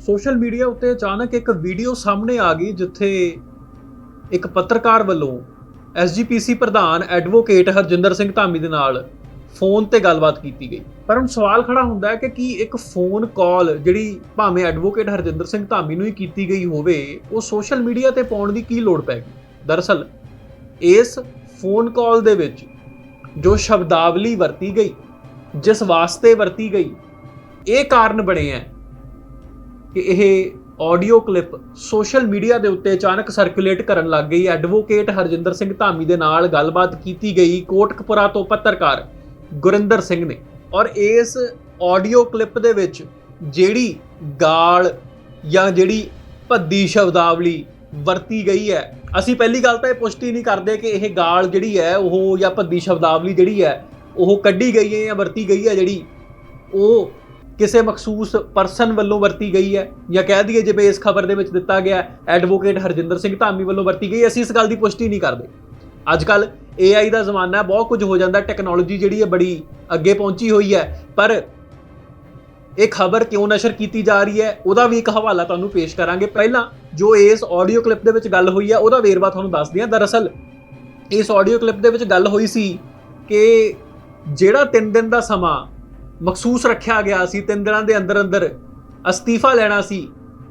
Social media ਉੱਤੇ ਅਚਾਨਕ ਇੱਕ ਵੀਡੀਓ ਸਾਹਮਣੇ ਆ ਗਈ ਜਿੱਥੇ ਇੱਕ ਪੱਤਰਕਾਰ ਵੱਲੋਂ ਐਸਜੀਪੀਸੀ ਪ੍ਰਧਾਨ ਐਡਵੋਕੇਟ ਹਰਜਿੰਦਰ ਸਿੰਘ ਧਾਮੀ ਦੇ ਨਾਲ ਫੋਨ ਤੇ ਗੱਲਬਾਤ ਕੀਤੀ ਗਈ। ਪਰ ਹੁਣ ਸਵਾਲ ਖੜਾ ਹੁੰਦਾ ਹੈ ਕਿ ਕੀ ਇੱਕ ਫੋਨ ਕਾਲ ਜਿਹੜੀ ਭਾਵੇਂ ਐਡਵੋਕੇਟ ਹਰਜਿੰਦਰ ਸਿੰਘ ਧਾਮੀ ਨੂੰ ਹੀ ਕੀਤੀ ਗਈ ਹੋਵੇ, ਉਹ ਸੋਸ਼ਲ ਮੀਡੀਆ ਤੇ ਪਾਉਣ ਦੀ ਕੀ ਲੋੜ ਪੈ ਗਈ? ਦਰਅਸਲ, ਇਸ ਫੋਨ ਕਾਲ ਦੇ ਵਿੱਚ ਜੋ ਸ਼ਬਦਾਵਲੀ ਵਰਤੀ ਗਈ, ਜਿਸ ਵਾਸਤੇ ਵਰਤੀ ਗਈ, ਇਹ ਕਾਰਨ ਬਣੇ ਹੈ ਕਿ ਇਹ ਆਡੀਓ ਕਲਿੱਪ ਸੋਸ਼ਲ ਮੀਡੀਆ ਦੇ ਉੱਤੇ ਅਚਾਨਕ ਸਰਕੂਲੇਟ ਕਰਨ ਲੱਗ ਗਈ। ਐਡਵੋਕੇਟ ਹਰਜਿੰਦਰ ਸਿੰਘ ਧਾਮੀ ਦੇ ਨਾਲ ਗੱਲਬਾਤ ਕੀਤੀ ਗਈ ਕੋਟਕਪੁਰਾ ਤੋਂ ਪੱਤਰਕਾਰ ਗੁਰਿੰਦਰ ਸਿੰਘ ਨੇ। ਔਰ ਇਸ ਆਡੀਓ ਕਲਿੱਪ ਦੇ ਵਿੱਚ ਜਿਹੜੀ ਗਾਲ ਜਾਂ ਜਿਹੜੀ ਭੱਦੀ ਸ਼ਬਦਾਵਲੀ ਵਰਤੀ ਗਈ ਹੈ, ਅਸੀਂ ਪਹਿਲੀ ਗੱਲ ਤਾਂ ਇਹ ਪੁਸ਼ਟੀ ਨਹੀਂ ਕਰਦੇ ਕਿ ਇਹ ਗਾਲ ਜਿਹੜੀ ਹੈ ਉਹ ਜਾਂ ਭੱਦੀ ਸ਼ਬਦਾਵਲੀ ਜਿਹੜੀ ਹੈ, ਉਹ ਕੱਢੀ ਗਈ ਹੈ ਜਾਂ ਵਰਤੀ ਗਈ ਹੈ ਜਿਹੜੀ ਉਹ ਕਿਸੇ ਮਖਸੂਸ ਪਰਸਨ ਵੱਲੋਂ ਵਰਤੀ ਗਈ ਹੈ ਜਾਂ ਕਹਿ ਦਈਏ ਜਿਵੇਂ ਇਸ ਖਬਰ ਦੇ ਵਿੱਚ ਦਿੱਤਾ ਗਿਆ ਐਡਵੋਕੇਟ ਹਰਜਿੰਦਰ ਸਿੰਘ ਧਾਮੀ ਵੱਲੋਂ ਵਰਤੀ ਗਈ ਅਸੀਂ ਇਸ ਗੱਲ ਦੀ ਪੁਸ਼ਟੀ ਨਹੀਂ ਕਰਦੇ। ਅੱਜ ਕੱਲ AI ਦਾ ਜ਼ਮਾਨਾ ਹੈ, ਬਹੁਤ ਕੁਝ ਹੋ ਜਾਂਦਾ ਟੈਕਨੋਲੋਜੀ ਜਿਹੜੀ ਹੈ ਬੜੀ ਅੱਗੇ ਪਹੁੰਚੀ ਹੋਈ ਹੈ, ਪਰ ਇਹ ਖਬਰ ਕਿਉਂ ਨਸ਼ਰ ਕੀਤੀ ਜਾ ਰਹੀ ਹੈ, ਉਹਦਾ ਵੀ ਇੱਕ ਹਵਾਲਾ ਤੁਹਾਨੂੰ ਪੇਸ਼ ਕਰਾਂਗੇ। ਪਹਿਲਾਂ ਜੋ ਇਸ ਆਡੀਓ ਕਲਿੱਪ ਦੇ ਵਿੱਚ ਗੱਲ ਹੋਈ ਹੈ, ਉਹਦਾ ਵੇਰਵਾ ਤੁਹਾਨੂੰ ਦੱਸ ਹਾਂ ਦਰਅਸਲ, ਇਸ ਆਡੀਓ ਕਲਿੱਪ ਦੇ ਵਿੱਚ ਗੱਲ ਹੋਈ ਸੀ ਕਿ ਜਿਹੜਾ 3 ਦਿਨ ਦਾ ਸਮਾਂ ਮਖਸੂਸ ਰੱਖਿਆ ਗਿਆ ਸੀ, ਤਿੰਨ ਦਿਨਾਂ ਦੇ ਅੰਦਰ ਅੰਦਰ ਅਸਤੀਫਾ ਲੈਣਾ ਸੀ।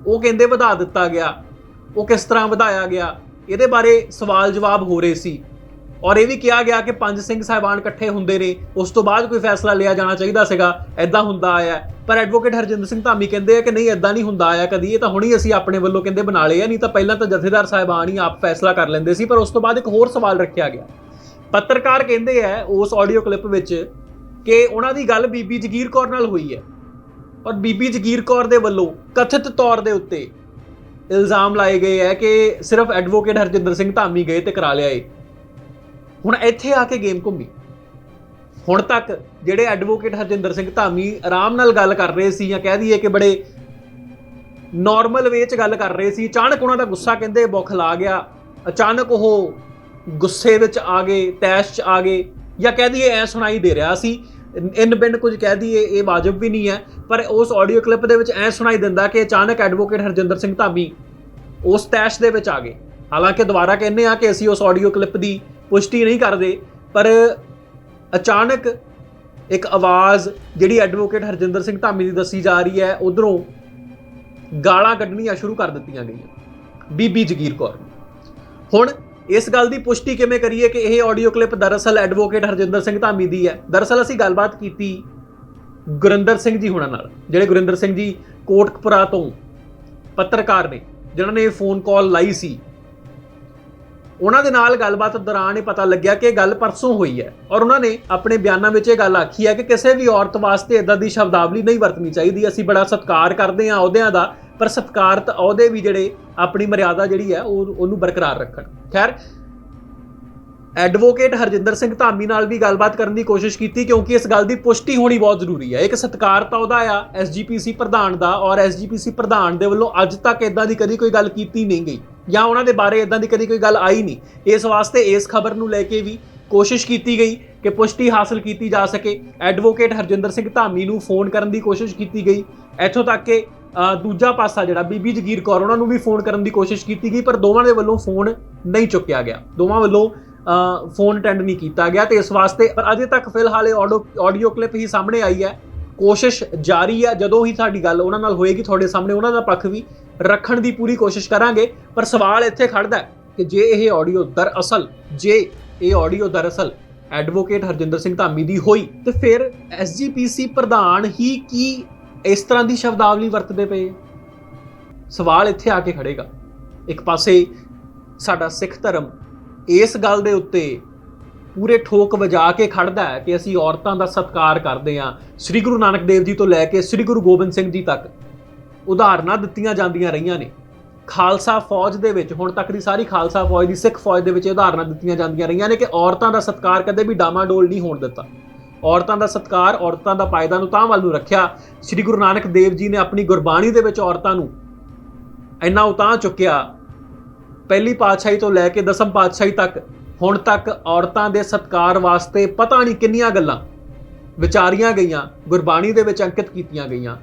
ਉਹ ਕਹਿੰਦੇ ਵਧਾ ਦਿੱਤਾ ਗਿਆ। ਉਹ ਕਿਸ ਤਰ੍ਹਾਂ ਵਧਾਇਆ ਗਿਆ? ਇਹਦੇ ਬਾਰੇ ਸਵਾਲ ਜਵਾਬ ਹੋ ਰਹੇ ਸੀ। ਔਰ ਇਹ ਵੀ ਕਿਹਾ ਗਿਆ ਕਿ ਪੰਜ ਸਿੰਘ ਸਾਹਿਬਾਨ ਇਕੱਠੇ ਹੁੰਦੇ ਨੇ, ਉਸ ਤੋਂ ਬਾਅਦ ਕੋਈ ਫੈਸਲਾ ਲਿਆ ਜਾਣਾ ਚਾਹੀਦਾ ਸੀਗਾ ਐਦਾਂ ਹੁੰਦਾ ਆਇਆ। ਪਰ ਐਡਵੋਕੇਟ ਹਰਜਿੰਦਰ ਸਿੰਘ ਧਾਮੀ ਕਹਿੰਦੇ ਆ ਕਿ ਨਹੀਂ ਐਦਾਂ ਨਹੀਂ ਹੁੰਦਾ ਆਇਆ। ਕਦੀ ਇਹ ਤਾਂ ਹੁਣੀ ਅਸੀਂ ਆਪਣੇ ਵੱਲੋਂ ਕਹਿੰਦੇ ਬਣਾ ਲਏ ਆ, ਨਹੀਂ ਤਾਂ ਪਹਿਲਾਂ ਤਾਂ ਜਥੇਦਾਰ ਸਾਹਿਬਾਨ ਹੀ ਆਪ ਫੈਸਲਾ ਕਰ ਲੈਂਦੇ ਸੀ, ਪਰ ਉਸ ਤੋਂ ਬਾਅਦ ਇੱਕ ਹੋਰ ਸਵਾਲ ਰੱਖਿਆ ਗਿਆ। ਪੱਤਰਕਾਰ ਕਹਿੰਦੇ ਆ, ਉਸ ਆਡੀਓ ਕਲਿੱਪ ਵਿੱਚ ਕਿ ਉਹਨਾਂ ਦੀ ਗੱਲ ਬੀਬੀ ਜਗੀਰ ਕੌਰ ਨਾਲ ਹੋਈ ਹੈ। ਔਰ ਬੀਬੀ ਜਗੀਰ ਕੌਰ ਦੇ ਵੱਲੋਂ ਕਥਿਤ ਤੌਰ ਦੇ ਉੱਤੇ ਇਲਜ਼ਾਮ ਲਾਏ ਗਏ ਹੈ ਕਿ ਸਿਰਫ ਐਡਵੋਕੇਟ ਹਰਜਿੰਦਰ ਸਿੰਘ ਧਾਮੀ ਗਏ ਤੇ ਕਰਾ ਲਿਆ ਏ ਹੁਣ ਇੱਥੇ ਆ ਕੇ ਗੇਮ ਘੁੰਮੀ। ਹੁਣ ਤੱਕ ਜਿਹੜੇ ਐਡਵੋਕੇਟ ਹਰਜਿੰਦਰ ਸਿੰਘ ਧਾਮੀ ਆਰਾਮ ਨਾਲ ਗੱਲ ਕਰ ਰਹੇ ਸੀ ਜਾਂ ਕਹਿ ਦਈਏ ਕਿ ਬੜੇ ਨਾਰਮਲ ਵੇ 'ਚ ਗੱਲ ਕਰ ਰਹੇ ਸੀ, ਅਚਾਨਕ ਉਹਨਾਂ ਦਾ ਗੁੱਸਾ ਕਹਿੰਦੇ ਬੁਖਲਾ ਗਿਆ। ਅਚਾਨਕ ਉਹ ਗੁੱਸੇ ਵਿੱਚ ਆ ਗਏ, ਤੈਸ਼ 'ਚ ਆ ਗਏ। ਜਾਂ ਕਹਿ ਦਈਏ ਐ ਸੁਣਾਈ ਦੇ ਰਿਹਾ ਸੀ, ਇਨ ਬਿਨ ਕੁਝ ਕਹਿ ਦਈਏ ਇਹ ਵਾਜਬ ਵੀ ਨਹੀਂ ਹੈ, ਪਰ ਉਸ ਆਡੀਓ ਕਲਿੱਪ ਦੇ ਵਿੱਚ ਐ ਸੁਣਾਈ ਦਿੰਦਾ ਕਿ ਅਚਾਨਕ ਐਡਵੋਕੇਟ ਹਰਜਿੰਦਰ ਸਿੰਘ ਧਾਮੀ ਉਸ ਤੈਸ਼ ਦੇ ਵਿੱਚ ਆ ਗਏ। ਹਾਲਾਂਕਿ ਦੁਬਾਰਾ ਕਹਿੰਦੇ ਆ ਕਿ ਅਸੀਂ ਉਸ ਆਡੀਓ ਕਲਿੱਪ ਦੀ ਪੁਸ਼ਟੀ ਨਹੀਂ ਕਰਦੇ, ਪਰ ਅਚਾਨਕ ਇੱਕ ਆਵਾਜ਼ ਜਿਹੜੀ ਐਡਵੋਕੇਟ ਹਰਜਿੰਦਰ ਸਿੰਘ ਧਾਮੀ ਦੀ ਦੱਸੀ ਜਾ ਰਹੀ ਹੈ, ਉਧਰੋਂ ਗਾਲਾਂ ਕੱਢਣੀਆਂ ਸ਼ੁਰੂ ਕਰ ਦਿੱਤੀਆਂ ਗਈਆਂ। ਬੀਬੀ ਜਗੀਰ ਕੌਰ ਹੁਣ ਇਸ ਗੱਲ ਦੀ ਪੁਸ਼ਟੀ ਕਿਵੇਂ ਕਰੀਏ ਕਿ ਇਹ ਆਡੀਓ ਕਲਿੱਪ ਦਰਅਸਲ ਐਡਵੋਕੇਟ ਹਰਜਿੰਦਰ ਸਿੰਘ ਧਾਮੀ ਦੀ ਹੈ। ਦਰਅਸਲ ਅਸੀਂ ਗੱਲਬਾਤ ਕੀਤੀ ਗੁਰਿੰਦਰ ਸਿੰਘ ਜੀ ਹੁਣਾਂ ਨਾਲ, ਜਿਹੜੇ ਗੁਰਿੰਦਰ ਸਿੰਘ ਜੀ ਕੋਟਕਪੁਰਾ ਤੋਂ ਪੱਤਰਕਾਰ ਨੇ, ਜਿਨ੍ਹਾਂ ਨੇ ਫੋਨ ਕਾਲ ਲਾਈ ਸੀ। ਉਹਨਾਂ ਦੇ ਨਾਲ ਗੱਲਬਾਤ ਦੌਰਾਨ ਇਹ ਪਤਾ ਲੱਗਿਆ ਕਿ ਇਹ ਗੱਲ ਪਰਸੋਂ ਹੋਈ ਹੈ ਔਰ ਉਹਨਾਂ ਨੇ ਆਪਣੇ ਬਿਆਨਾਂ ਵਿੱਚ ਇਹ ਗੱਲ ਆਖੀ ਹੈ ਕਿ ਕਿਸੇ ਵੀ ਔਰਤ ਵਾਸਤੇ ਇਦਾਂ ਦੀ ਸ਼ਬਦਾਵਲੀ ਨਹੀਂ ਵਰਤਣੀ ਚਾਹੀਦੀ। ਅਸੀਂ ਬੜਾ ਸਤਿਕਾਰ ਕਰਦੇ ਹਾਂ ਅਹੁਦਿਆਂ ਦਾ ਪਰ ਸਤਿਕਾਰਤ ਅਹੁਦੇ ਵੀ ਜਿਹੜੇ ਆਪਣੀ ਮਰਿਆਦਾ ਜਿਹੜੀ ਹੈ ਉਹ ਉਹਨੂੰ ਬਰਕਰਾਰ ਰੱਖਣ। ਖੈਰ ਐਡਵੋਕੇਟ ਹਰਜਿੰਦਰ ਸਿੰਘ ਧਾਮੀ ਨਾਲ ਵੀ ਗੱਲਬਾਤ ਕਰਨ ਦੀ ਕੋਸ਼ਿਸ਼ ਕੀਤੀ ਕਿਉਂਕਿ ਇਸ ਗੱਲ ਦੀ ਪੁਸ਼ਟੀ ਹੋਣੀ ਬਹੁਤ ਜ਼ਰੂਰੀ ਹੈ। ਇੱਕ ਸਤਿਕਾਰਤ ਅਹੁਦਾ ਆ ਐਸਜੀਪੀਸੀ ਪ੍ਰਧਾਨ ਦਾ ਔਰ ਐਸਜੀਪੀਸੀ ਪ੍ਰਧਾਨ ਦੇ ਵੱਲੋਂ ਅੱਜ ਤੱਕ ਇਦਾਂ ਦੀ ਕਦੀ ਕੋਈ ਗੱਲ ਕੀਤੀ ਨਹੀਂ ਗਈ ਜਾਂ ਉਹਨਾਂ ਦੇ ਬਾਰੇ ਇਦਾਂ ਦੀ ਕਦੀ ਕੋਈ ਗੱਲ ਆਈ ਨਹੀਂ। ਇਸ ਵਾਸਤੇ ਇਸ ਖਬਰ ਨੂੰ ਲੈ ਕੇ ਵੀ ਕੋਸ਼ਿਸ਼ ਕੀਤੀ ਗਈ ਕਿ ਪੁਸ਼ਟੀ ਹਾਸਲ ਕੀਤੀ ਜਾ ਸਕੇ। ਐਡਵੋਕੇਟ ਹਰਜਿੰਦਰ ਸਿੰਘ ਧਾਮੀ ਨੂੰ ਫੋਨ ਕਰਨ ਦੀ ਕੋਸ਼ਿਸ਼ ਕੀਤੀ ਗਈ। ਇੱਥੋਂ ਤੱਕ ਕਿ ਦੂਜਾ ਪਾਸਾ ਜਿਹੜਾ ਬੀਬੀ ਜਗੀਰ ਕੌਰ, ਉਹਨਾਂ ਨੂੰ ਵੀ ਫੋਨ ਕਰਨ ਦੀ ਕੋਸ਼ਿਸ਼ ਕੀਤੀ ਗਈ, ਪਰ ਦੋਵਾਂ ਦੇ ਵੱਲੋਂ ਫੋਨ ਨਹੀਂ ਚੁੱਕਿਆ ਗਿਆ। ਦੋਵਾਂ ਵੱਲੋਂ ਫੋਨ ਅਟੈਂਡ ਨਹੀਂ ਕੀਤਾ ਗਿਆ ਤੇ ਇਸ ਵਾਸਤੇ ਅਜੇ ਤੱਕ ਫਿਲਹਾਲ ਇਹ ਆਡੀਓ ਕਲਿੱਪ ਹੀ ਸਾਹਮਣੇ ਆਈ ਹੈ। ਕੋਸ਼ਿਸ਼ ਜਾਰੀ ਹੈ, ਜਦੋਂ ਹੀ ਸਾਡੀ ਗੱਲ ਉਹਨਾਂ ਨਾਲ ਹੋਏਗੀ, ਤੁਹਾਡੇ ਸਾਹਮਣੇ ਉਹਨਾਂ ਦਾ ਪੱਖ ਵੀ ਰੱਖਣ ਦੀ ਪੂਰੀ ਕੋਸ਼ਿਸ਼ ਕਰਾਂਗੇ। ਪਰ ਸਵਾਲ ਇੱਥੇ ਖੜਦਾ ਕਿ ਜੇ ਇਹ ਆਡੀਓ ਦਰਅਸਲ, ਜੇ ਇਹ ਆਡੀਓ ਦਰਅਸਲ ਐਡਵੋਕੇਟ ਹਰਜਿੰਦਰ ਸਿੰਘ ਧਾਮੀ ਦੀ ਹੋਈ, ਤੇ ਫਿਰ ਐਸਜੀਪੀਸੀ ਪ੍ਰਧਾਨ ਹੀ ਕੀ ਇਸ ਤਰ੍ਹਾਂ ਦੀ ਸ਼ਬਦਾਵਲੀ ਵਰਤਦੇ ਪਏ ਸਵਾਲ ਇੱਥੇ ਆ ਕੇ ਖੜੇਗਾ। ਇੱਕ ਪਾਸੇ ਸਾਡਾ ਸਿੱਖ ਧਰਮ ਇਸ ਗੱਲ ਦੇ ਉੱਤੇ ਪੂਰੇ ਠੋਕ ਵਜਾ ਕੇ ਖੜਦਾ ਹੈ ਕਿ ਅਸੀਂ ਔਰਤਾਂ ਦਾ ਸਤਿਕਾਰ ਕਰਦੇ ਹਾਂ, ਸ੍ਰੀ ਗੁਰੂ ਨਾਨਕ ਦੇਵ ਜੀ ਤੋਂ ਲੈ ਕੇ ਸ੍ਰੀ ਗੁਰੂ ਗੋਬਿੰਦ ਸਿੰਘ ਜੀ ਤੱਕ। ਉਦਾਹਰਨਾਂ ਦਿੱਤੀਆਂ ਜਾਂਦੀਆਂ ਰਹੀਆਂ ਨੇ। ਖਾਲਸਾ ਫੌਜ ਦੇ ਵਿੱਚ, ਹੁਣ ਤੱਕ ਦੀ ਸਾਰੀ ਖਾਲਸਾ ਫੌਜ ਦੀ ਸਿੱਖ ਫੌਜ ਦੇ ਵਿੱਚ ਉਦਾਹਰਨਾਂ ਦਿੱਤੀਆਂ ਜਾਂਦੀਆਂ ਰਹੀਆਂ ਨੇ ਕਿ ਔਰਤਾਂ ਦਾ ਸਤਿਕਾਰ ਕਦੇ ਵੀ ਡਾਮਾਡੋਲ ਨਹੀਂ ਹੋਣ ਦਿੱਤਾ। ਔਰਤਾਂ ਦਾ ਸਤਿਕਾਰ, ਔਰਤਾਂ ਦਾ ਪਾਇਦਾ ਨੂੰ ਤਾਂ ਵੱਲ ਨੂੰ ਰੱਖਿਆ। ਸ੍ਰੀ ਗੁਰੂ ਨਾਨਕ ਦੇਵ ਜੀ ਨੇ ਆਪਣੀ ਗੁਰਬਾਣੀ ਦੇ ਵਿੱਚ ਔਰਤਾਂ ਨੂੰ ਇੰਨਾ ਉਤਾਂ ਚੁੱਕਿਆ। ਪਹਿਲੀ ਪਾਤਸ਼ਾਹੀ ਤੋਂ ਲੈ ਕੇ ਦਸਮ ਪਾਤਸ਼ਾਹੀ ਤੱਕ, ਹੁਣ ਤੱਕ ਔਰਤਾਂ ਦੇ ਸਤਕਾਰ ਵਾਸਤੇ ਪਤਾ ਨਹੀਂ ਕਿੰਨੀਆਂ ਗੱਲਾਂ ਵਿਚਾਰੀਆਂ ਗਈਆਂ, ਗੁਰਬਾਣੀ ਦੇ ਵਿੱਚ ਅੰਕਿਤ ਕੀਤੀਆਂ ਗਈਆਂ।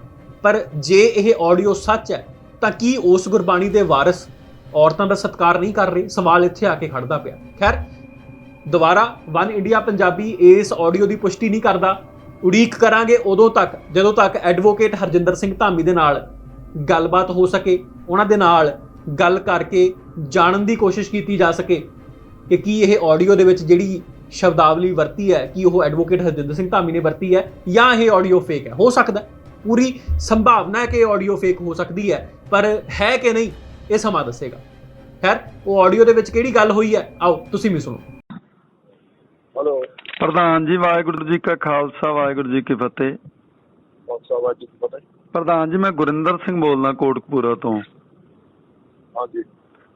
ਪਰ ਜੇ ਇਹ ਆਡੀਓ ਸੱਚ ਹੈ, ਤਾਂ ਕੀ ਉਸ ਗੁਰਬਾਣੀ ਦੇ ਵਾਰਿਸ ਔਰਤਾਂ ਦਾ ਸਤਿਕਾਰ ਨਹੀਂ ਕਰ ਰਹੀ? ਸਵਾਲ ਇੱਥੇ ਆ ਕੇ ਖੜਦਾ ਪਿਆ। ਖੈਰ ਦੁਬਾਰਾ ਵਨ ਇੰਡੀਆ ਪੰਜਾਬੀ ਇਸ ਆਡੀਓ ਦੀ ਪੁਸ਼ਟੀ ਨਹੀਂ ਕਰਦਾ। ਉਡੀਕ ਕਰਾਂਗੇ ਉਦੋਂ ਤੱਕ, ਜਦੋਂ ਤੱਕ ਐਡਵੋਕੇਟ ਹਰਜਿੰਦਰ ਸਿੰਘ ਧਾਮੀ ਦੇ ਨਾਲ ਗੱਲਬਾਤ ਹੋ ਸਕੇ, ਉਹਨਾਂ ਦੇ ਨਾਲ ਗੱਲ ਕਰਕੇ ਜਾਣਨ ਦੀ ਕੋਸ਼ਿਸ਼ ਕੀਤੀ ਜਾ ਸਕੇ ਕਿ ਕੀ ਇਹ ਆਡੀਓ ਦੇ ਵਿੱਚ ਜਿਹੜੀ ਸ਼ਬਦਾਵਲੀ ਵਰਤੀ ਹੈ, ਕਿ ਉਹ ਐਡਵੋਕੇਟ ਹਰਜਿੰਦਰ ਸਿੰਘ ਧਾਮੀ ਨੇ ਵਰਤੀ ਹੈ ਜਾਂ ਇਹ ਆਡੀਓ ਫੇਕ ਹੈ। ਹੋ ਸਕਦਾ ਪੂਰੀ ਸੰਭਾਵਨਾ ਹੈ ਕਿ ਇਹ ਆਡੀਓ ਫੇਕ ਹੋ ਸਕਦੀ ਹੈ, ਪਰ ਹੈ ਕਿ ਨਹੀਂ, ਇਹ ਸਮਾਂ ਦੱਸੇਗਾ। ਖੈਰ, ਉਹ ਆਡੀਓ ਦੇ ਵਿੱਚ ਕਿਹੜੀ ਗੱਲ ਹੋਈ ਹੈ? ਆਓ, ਤੁਸੀਂ ਵੀ ਸੁਣੋ। ਹੈਲੋ। ਪ੍ਰਧਾਨ ਜੀ ਵਾਹਿਗੁਰੂ ਜੀ ਕਾ ਖਾਲਸਾ ਵਾਹਿਗੁਰੂ ਜੀ ਕੀ ਫਤਿਹ। ਖਾਲਸਾ ਵਾਹਿਗੁਰੂ ਜੀ ਕੀ ਫਤਿਹ। ਪ੍ਰਧਾਨ ਜੀ ਮੈਂ ਗੁਰਿੰਦਰ ਸਿੰਘ ਬੋਲਦਾ ਕੋਟਕਪੂਰਾ ਤੋਂ। ਹਾਂਜੀ।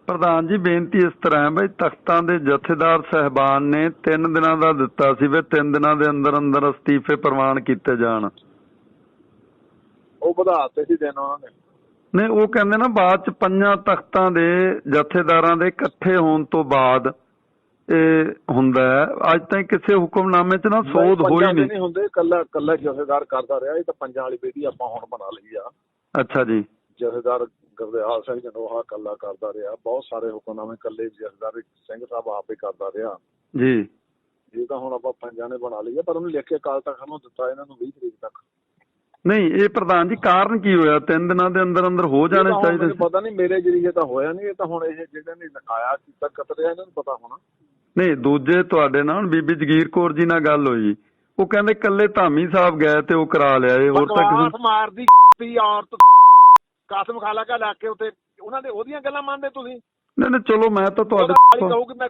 ਪ੍ਰਧਾਨ ਜੀ ਬੇਨਤੀ ਇਸ ਤਰ੍ਹਾਂ ਹੈ ਬਈ ਤਖਤਾਂ ਦੇ ਜਥੇਦਾਰ ਸਹਿਬਾਨ ਨੇ 3 ਦਿਨਾਂ ਦਾ ਦਿੱਤਾ ਸੀ ਵੀ 3 ਦਿਨਾਂ ਦੇ ਅੰਦਰ ਅੰਦਰ ਅਸਤੀਫੇ ਪ੍ਰਵਾਨ ਕੀਤੇ ਜਾਣ। ਉਹ ਵਧਾਤੇ ਸੀ ਦਿਨ ਉਹਨਾਂ ਨੇ। ਨਹੀਂ ਉਹ ਕਹਿੰਦੇ ਨਾ ਬਾਅਦ ਚ ਪੰਜਾਂ ਤਖਤਾਂ ਦੇ ਜਥੇਦਾਰਾਂ ਦੇ ਇਕੱਠੇ ਹੋਣ ਤੋਂ ਬਾਅਦ ਇਹ ਹੁੰਦਾ ਅੱਜ ਤਾਈਂ ਕਿਸੇ ਹੁਕਮਨਾਮੇ 'ਚ ਨਾ ਸੋਧ ਹੋਈ ਨਹੀਂ। ਨਹੀਂ ਹੁੰਦੇ ਕੱਲਾ ਕੱਲਾ ਜਥੇਦਾਰ ਕਰਦਾ ਰਿਹਾ। ਇਹ ਤਾਂ ਪੰਜਾਂ ਵਾਲੀ ਬੇਟੀ ਆਪਾਂ ਹੁਣ ਬਣਾ ਲਈ ਆ। ਅੱਛਾ ਜੀ। ਜਥੇਦਾਰ ਗੁਰਦਿਆਲ ਸਿੰਘ ਜਨੋਹਾ ਕੱਲਾ ਕਰਦਾ ਰਿਹਾ। ਬਹੁਤ ਸਾਰੇ ਹੁਕਮਨਾਮੇ ਕੱਲੇ ਜਥੇਦਾਰ ਸਿੰਘ ਸਾਹਿਬ ਆਪੇ ਕਰਦਾ ਰਿਹਾ। ਜੀ। ਇਹ ਤਾਂ ਹੁਣ ਆਪਾਂ ਪੰਜਾਂ ਨੇ ਬਣਾ ਲਈ ਆ ਪਰ ਉਹਨੂੰ ਲਿਖ ਕੇ ਕਾਲ ਤੱਕ ਨੂੰ ਦਿੱਤਾ ਇਹਨਾਂ ਨੂੰ 20 ਤਰੀਕ ਤੱਕ। ਨਹੀਂ ਇਹ ਪ੍ਰਧਾਨ ਜੀ ਕਾਰਨ ਕੀ ਹੋਇਆ? ਤਿੰਨ ਦਿਨਾਂ ਦੇ ਅੰਦਰ ਅੰਦਰ ਹੋ ਜਾਣੇ ਤਾਂ ਚਾਹੀਦੇ ਸੀ। ਪਤਾ ਨਹੀਂ ਮੇਰੇ ਜਰੀਏ ਤਾਂ ਹੋਇਆ ਨਹੀਂ। ਇਹ ਤਾਂ ਹੁਣ ਇਹ ਜਿਹੜੇ ਨੇ ਲਿਖਾਇਆ ਕੀਤਾ ਕਤਰਿਆ ਇਹਨਾਂ ਨੂੰ ਪਤਾ ਹੋਣਾ। ਨਹੀਂ ਦੂਜੇ ਤੁਹਾਡੇ ਨਾਲ ਬੀਬੀ ਜਗੀਰ ਕੌਰ ਜੀ ਨਾਲ ਗੱਲ ਹੋਈ। ਉਹ ਕਹਿੰਦੇ ਕੱਲੇ ਧਾਮੀ ਸਾਹਿਬ ਗਏ ਤੇ ਉਹ ਕਰਾ ਲਿਆ ਇਹ ਹੋਰ ਤਾਂ ਕਿਸੇ ਮਾਰਦੀ ਪੀ ਔਰਤ ਕਾਸਮ ਖਾਲਾ ਕਾ ਲਾ ਕੇ ਉੱਤੇ ਉਹਨਾਂ ਦੇ ਉਹਦੀਆਂ ਗੱਲਾਂ ਮੰਨਦੇ ਤੁਸੀਂ? ਨਹੀਂ ਨਹੀਂ ਚਲੋ ਮੈਂ ਤਾਂ ਤੁਹਾਡੇ ਕਹੂਗੀ ਮੈਂ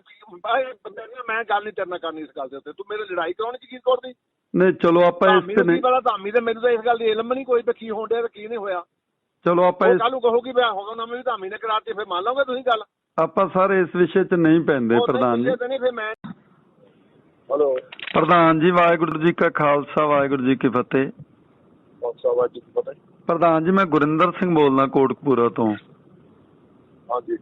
ਮੈਂ ਗੱਲ ਨਹੀਂ ਤੇਰੇ ਨਾਲ ਕਰਨੀ ਇਸ ਗੱਲ ਦੇ ਉੱਤੇ। ਤੂੰ ਮੇਰੇ ਲੜਾਈ ਕਰਾਉਣ ਚ ਕੀ ਕਰਦੀ ਨਹੀਂ ਚਲੋ ਆਪਾਂ ਇਸ ਤੇ ਨਹੀਂ ਪਤਾ ਧਾਮੀ ਤੇ ਮੈਨੂੰ ਤਾਂ ਇਸ ਗੱਲ ਦੀ ਇਲਮ ਨਹੀਂ ਕੋਈ ਕੀ ਹੋਣ ਡਿਆ ਤੇ ਕੀ ਨਹੀਂ ਹੋਇਆ। ਚਲੋ ਆਪਾਂ ਕੱਲ ਨੂੰ ਕਹੂਗੀ ਮੈਂ ਹੋਗਾ ਨਾ ਮੈਂ ਵੀ ਧਾਮੀ ਨੇ ਕਰਾਤੀ ਫਿਰ ਮੰਨ ਲਓਗੇ ਤੁਸੀਂ ਗੱਲ? ਆਪਾਂ ਸਾਰੇ ਇਸ ਵਿਸ਼ੇ 'ਚ ਨਹੀਂ ਪੈਂਦੇ ਪ੍ਰਧਾਨ ਜੀ। ਪੁੱਛੇ ਤੇ ਨਹੀਂ ਫਿਰ ਮੈਂ ਹਲੋ ਪ੍ਰਧਾਨ ਜੀ ਵਾਹਿਗੁਰੂ ਜੀ ਕਾ ਖਾਲਸਾ ਵਾਹਿਗੁਰੂ ਜੀ ਕੀ ਫਤਿਹ। ਖਾਲਸਾ ਵਾਹਿਗੁਰੂ ਜੀ ਕੀ ਫਤਿਹ। ਪ੍ਰਧਾਨ ਜੀ ਮੈਂ ਗੁਰਿੰਦਰ ਸਿੰਘ ਬੋਲਦਾ ਕੋਟਕਪੂਰਾ ਤੋਂ। ਹਾਂਜੀ।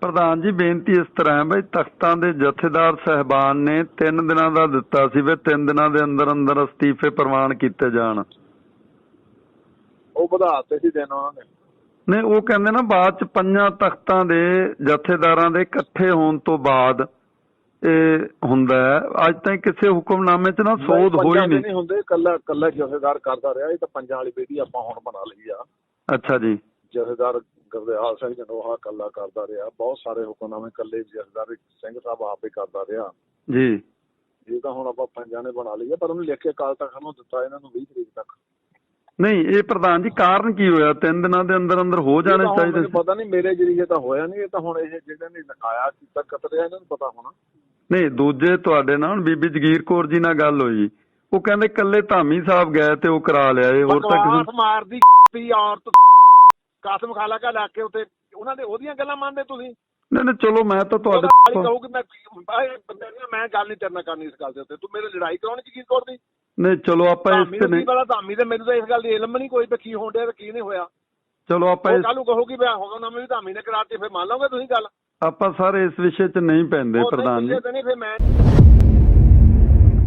ਪ੍ਰਧਾਨ ਜੀ ਬੇਨਤੀ ਇਸ ਤਰ੍ਹਾਂ ਹੈ ਬਈ ਤਖਤਾਂ ਦੇ ਜਥੇਦਾਰ ਸਹਿਬਾਨ ਨੇ 3 ਦਿਨਾਂ ਦਾ ਦਿੱਤਾ ਸੀ ਵੀ 3 ਦਿਨਾਂ ਦੇ ਅੰਦਰ ਅੰਦਰ ਅਸਤੀਫੇ ਪ੍ਰਵਾਨ ਕੀਤੇ ਜਾਣ। ਉਹ ਵਧਾਤੇ ਸੀ ਦਿਨ ਉਹਨਾਂ ਨੇ। ਨਹੀਂ ਉਹ ਕਹਿੰਦੇ ਨਾ ਬਾਅਦ ਚ ਪੰਜਾਂ ਤਖਤਾਂ ਦੇ ਜਥੇਦਾਰਾਂ ਦੇ ਇਕੱਠੇ ਹੋਣ ਤੋਂ ਬਾਅਦ ਇਹ ਹੁੰਦਾ ਹੈ। ਅੱਜ ਤਾਈਂ ਕਿਸੇ ਹੁਕਮਨਾਮੇ 'ਚ ਨਾ ਸੋਧ ਹੋਈ ਨਹੀਂ। ਨਹੀਂ ਹੁੰਦੇ ਕੱਲਾ ਕੱਲਾ ਜਥੇਦਾਰ ਕਰਦਾ ਰਿਹਾ। ਇਹ ਤਾਂ ਪੰਜਾਂ ਵਾਲੀ ਬੇਟੀ ਆਪਾਂ ਹੁਣ ਬਣਾ ਲਈ ਆ। ਅੱਛਾ ਜੀ। ਜਥੇਦਾਰ ਗੁਰਦਿਆਲ ਸਿੰਘ ਜਨੋਹਾ ਕੱਲਾ ਕਰਦਾ ਰਿਹਾ। ਬਹੁਤ ਸਾਰੇ ਹੁਕਮਨਾਮੇ ਕੱਲੇ ਜਥੇਦਾਰ ਸਿੰਘ ਸਾਹਿਬ ਆਪੇ ਕਰਦਾ ਰਿਹਾ। ਜੀ। ਇਹ ਤਾਂ ਹੁਣ ਆਪਾਂ ਪੰਜਾਂ ਨੇ ਬਣਾ ਲਈ ਆ ਪਰ ਉਹਨੂੰ ਲਿਖ ਕੇ ਕਾਲ ਤੱਕ ਨੂੰ ਦਿੱਤਾ ਇਹਨਾਂ ਨੂੰ 20 ਤਰੀਕ ਤੱਕ। ਨਹੀਂ ਇਹ ਪ੍ਰਧਾਨ ਜੀ ਕਾਰਨ ਕੀ ਹੋਇਆ? ਤਿੰਨ ਦਿਨਾਂ ਦੇ ਅੰਦਰ ਅੰਦਰ ਹੋ ਜਾਣੇ ਚਾਹੀਦੇ ਸੀ। ਪਤਾ ਨਹੀਂ ਮੇਰੇ ਜਰੀਏ ਤਾਂ ਹੋਇਆ ਨਹੀਂ ਇਹ ਤਾਂ ਹੁਣ ਇਹ ਜਿਹੜੇ ਨੇ ਲਿਖਾਇਆ ਕੀਤਾ ਕਤਰਿਆ ਇਹਨਾਂ ਨੂੰ ਪਤਾ ਹੋਣਾ। ਨਹੀਂ ਦੂਜੇ ਤੁਹਾਡੇ ਨਾਲ ਬੀਬੀ ਜਗੀਰ ਕੌਰ ਜੀ ਨਾਲ ਗੱਲ ਹੋਈ। ਉਹ ਕਹਿੰਦੇ ਕੱਲੇ ਧਾਮੀ ਸਾਹਿਬ ਗਏ ਤੇ ਉਹ ਕਰਾ ਲਿਆ ਇਹ ਹੋਰ ਤਾਂ ਕਿਸੇ ਮਾਰਦੀ ਪੀ ਔਰਤ ਕਾਸਮ ਖਾਲਾ ਕਾ ਲਾ ਕੇ ਉੱਤੇ ਉਹਨਾਂ ਦੇ ਉਹਦੀਆਂ ਗੱਲਾਂ ਮੰਨਦੇ ਤੁਸੀਂ? ਨਹੀਂ ਨਹੀਂ ਚਲੋ ਮੈਂ ਤਾਂ ਤੁਹਾਡੇ ਤੁਹਾਡੇ ਕਹੂਗੀ ਮੈਂ ਮੈਂ ਗੱਲ ਨਹੀਂ ਤੇਰੇ ਨਾਲ ਕਰਨੀ ਇਸ ਗੱਲ ਦੇ ਉੱਤੇ। ਤੂੰ ਮੇਰੇ ਲੜਾਈ ਕਰਾਉਣ ਚ ਕੀ ਕਰਦੀ ਨਹੀਂ ਚਲੋ ਆਪਾਂ ਇਸ ਤੇ ਨਹੀਂ ਪਤਾ ਧਾਮੀ ਤੇ ਮੈਨੂੰ ਤਾਂ ਇਸ ਗੱਲ ਦੀ ਇਲਮ ਨਹੀਂ ਕੋਈ ਕੀ ਹੋਣ ਡਿਆ ਤੇ ਕੀ ਨਹੀਂ ਹੋਇਆ। ਚਲੋ ਆਪਾਂ ਇਸ ਕੱਲ ਕਹੂਗੀ ਮੈਂ ਹੋਗਾ ਨਾ ਮੈਂ ਵੀ ਧਾਮੀ ਨੇ ਕਰਾਤੀ ਫਿਰ ਮੰਨ ਲਓਗੇ ਤੁਸੀਂ ਗੱਲ। ਆਪਾਂ ਸਾਰੇ ਇਸ ਵਿਸ਼ੇ 'ਚ ਨਹੀਂ ਪੈਂਦੇ ਪ੍ਰਧਾਨ ਜੀ।